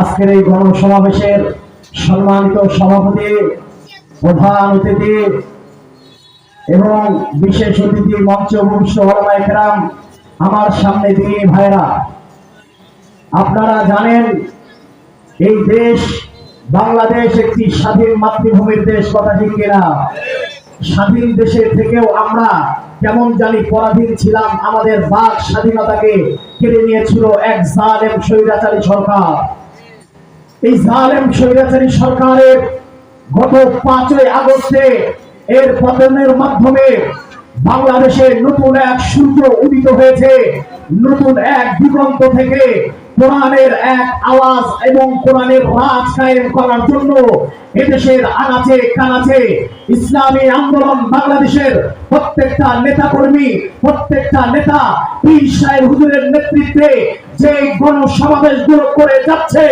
আজকের এই গণসমাবেশের সম্মানিত সভাপতি, প্রধান অতিথি এবং বিশেষ অতিথি মঞ্চ ভূমিষ্ঠ আমার সামনে দিয়ে ভাইরা। আপনারা জানেন, এই দেশ বাংলাদেশ একটি স্বাধীন মাতৃভূমির দেশ, কথা ঠিক কিনা? স্বাধীন দেশে থেকেও আমরা কেমন জানি পরাধীন ছিলাম, আমাদের বাক স্বাধীনতাকে কেড়ে নিয়েছিল এক জালেম স্বৈরাচারী সরকার। এই জালেম স্বৈরাচারী সরকারের গত পাঁচই আগস্টে এর পতনের মাধ্যমে বাংলাদেশে নতুন এক সূর্য উদিত হয়েছে, নতুন এক দিগন্ত থেকে কোরআনের এক আওয়াজ এবং কোরআনের রাজ কায়েম করার জন্য এদেশের আনাচে কানাচে ইসলামী আন্দোলন বাংলাদেশের প্রত্যেকটা নেতা কর্মী প্রত্যেকটা নেতা পীর সাহেব হুজুরের নেতৃত্বে যে গণসমাবেশগুলো করে যাচ্ছে,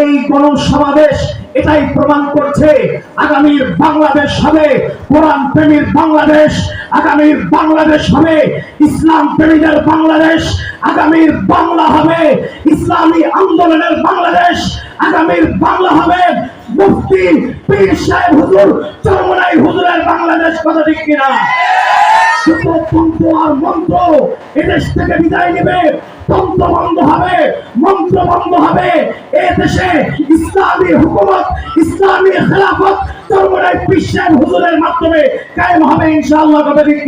এই গণসমাবেশ এটাই প্রমাণ করছে, আগামীর বাংলাদেশ হবে কোরআন প্রেমীর বাংলাদেশ, আগামীর বাংলাদেশ হবে ইসলাম প্রেমীদের বাংলাদেশ, আগামীর বাংলা হবে ইসলামী আন্দোলনের বাংলাদেশ, আগামীর বাংলা হবে মুফতি পীর সাহেব হুজুর, চরমনাই হুজুরের বাংলাদেশ, কথা ঠিক কিনা? আর মন্ত্র এদেশ থেকে বিদায় নেবে। তন্ত্র বন্ধ হবে, মন্ত্র বন্ধ হবে। এ দেশে ইসলামী হুকুমত, ইসলামী খেলাফত চরমনাই বিশ্বের হুজুরের মাধ্যমে কায়েম হবে ইনশাআল্লাহ কথা ঠিক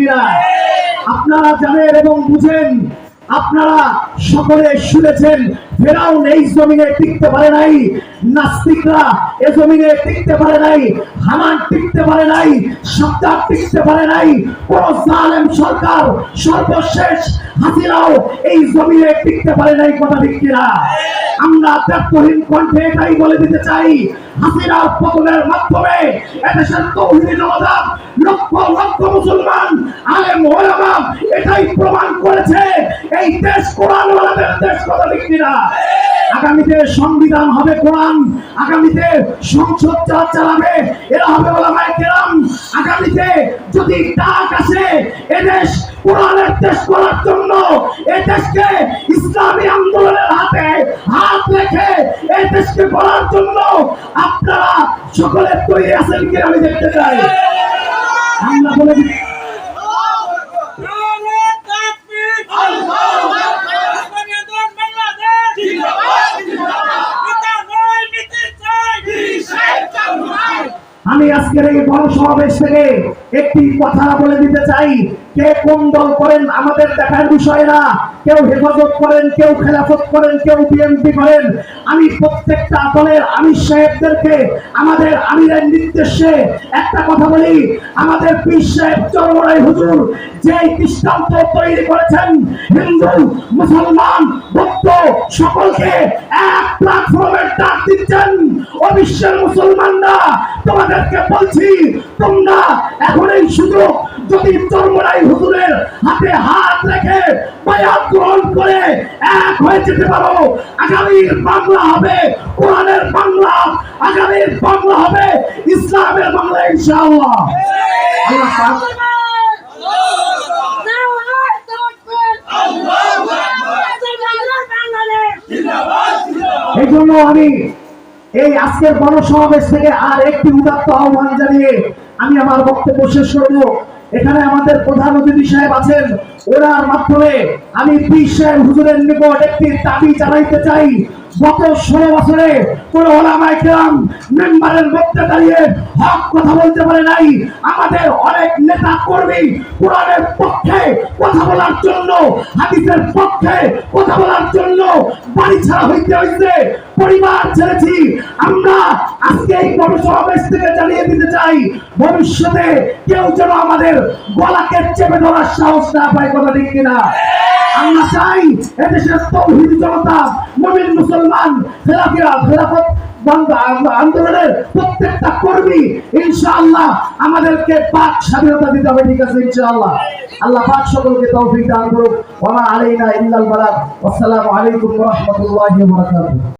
আপনারা জানেন এবং বুঝেন আপনারা সকলে শুনেছেন, ফেরাউন এই জমিনে টিকতে পারে নাই, নাস্তিকরা এ জমিনে টিকতে পারে নাই হামান টিকতে পারে নাই সপ্তাহ টিকতে পারে নাই, কোন জালেম সরকার সর্বশেষ হাসিনাও এই জমিনে টিকতে পারে নাই, কথা ঠিক কিনা? আমরা ত্যাগহীন কণ্ঠে এটাই বলে দিতে চাই। হাসিনা পতনের মাধ্যমে এদেশের তৌহিদি জনতা, লক্ষ লক্ষ মুসলমান, আলেম ওলামা এটাই প্রমাণ করেছে, এই দেশ কোরআন ওয়ালাদের দেশ কথা লিখবি কিনা? আগামীতে সংবিধান হবে কোরআন, আগামীতে সংসদ যা চালাবে, এরা হবে কেরাম। আগামীতে যদি ডাক আসে এদেশ কোরআনের দেশ করার জন্য এই দেশকে ইসলামী আন্দোলনের হাতে হাত রেখে এই দেশকে করার জন্য আপনারা সকলে তৈরি আছেন কিনা আমি দেখতে চাই। আমরা বলে আমি আজকের এই বড় সমাবেশ থেকে একটি কথা বলে দিতে চাই। কে কোন দল করেন আমাদের দেখার বিষয় না। কেউ হেফাজত করেন, কেউ খেলাফত করেন, কেউ বিএনপি করেন। আমি প্রত্যেকটা দলের আমির সাহেবদেরকে, আমাদের আমিরের নির্দেশে একটা কথা বলি। আমাদের পীর সাহেব চরমরাই হুজুর যে দৃষ্টান্ত তৈরি করেছেন, হিন্দু, মুসলমান ভক্ত সকলকে এক প্ল্যাটফর্মের ডাক দিচ্ছেন। ও বিশ্বের মুসলমানরা তোমাদেরকে বলছি তোমরা এখন এই সুযোগ যদি চরমরাই হুজুরের হাতে হাত রেখে বায়াত গ্রহণ করে এক হয়ে যেতে পারো। আগামীর বাংলা হবে কোরআনের বাংলা আগামীর বাংলা হবে ইসলামের বাংলা ইনশাআল্লাহ। আল্লাহ এই জন্য আমি এই আজকের গণসমাবেশ থেকে আর একটি উদাত্ত আহ্বান জানিয়ে আমি আমার বক্তব্য শেষ করব। এখানে আমাদের প্রধান অতিথি সাহেব আছেন। ওনার মাধ্যমে আমি পীর সাহেব হুজুরের নিকট একটি দাবি জানাইতে চাই। গত ষোলো বছরে কোন মেম্বারের মধ্যে দাঁড়িয়ে হক কথা বলতে পারে নাই। আমাদের অনেক নেতা কর্মী কোরআনের পক্ষে কথা বলার জন্য, হাদিসের পক্ষে কথা বলার জন্য বাড়ি ছাড়া হইতে হইছে। পরিবার ছেড়েছি। আমরা আজকে এই গণসমাবেশ থেকে জানিয়ে দিতে চাই, ভবিষ্যতে কেউ যেন আমাদের গলাকে চেপে ধরার সাহস না পায়, কথা ঠিক কিনা? আমরা চাই তৌহিদ জনতা মুসলমান, খেলাফিরা, খেলাফত আন্দোলনের প্রত্যেকটা কর্মী, ইনশাআল্লাহ আমাদেরকে পাক স্বাধীনতা দিতে হবে, ঠিক আছে ইনশাআল্লাহ? আল্লাহ পাক সকলকে তৌফিক দান করুক। ওয়া আলাইনা ইল্লাল আসসালামু আলাইকুম ওয়া রাহমাতুল্লাহি ওয়া বারাকাতুহু।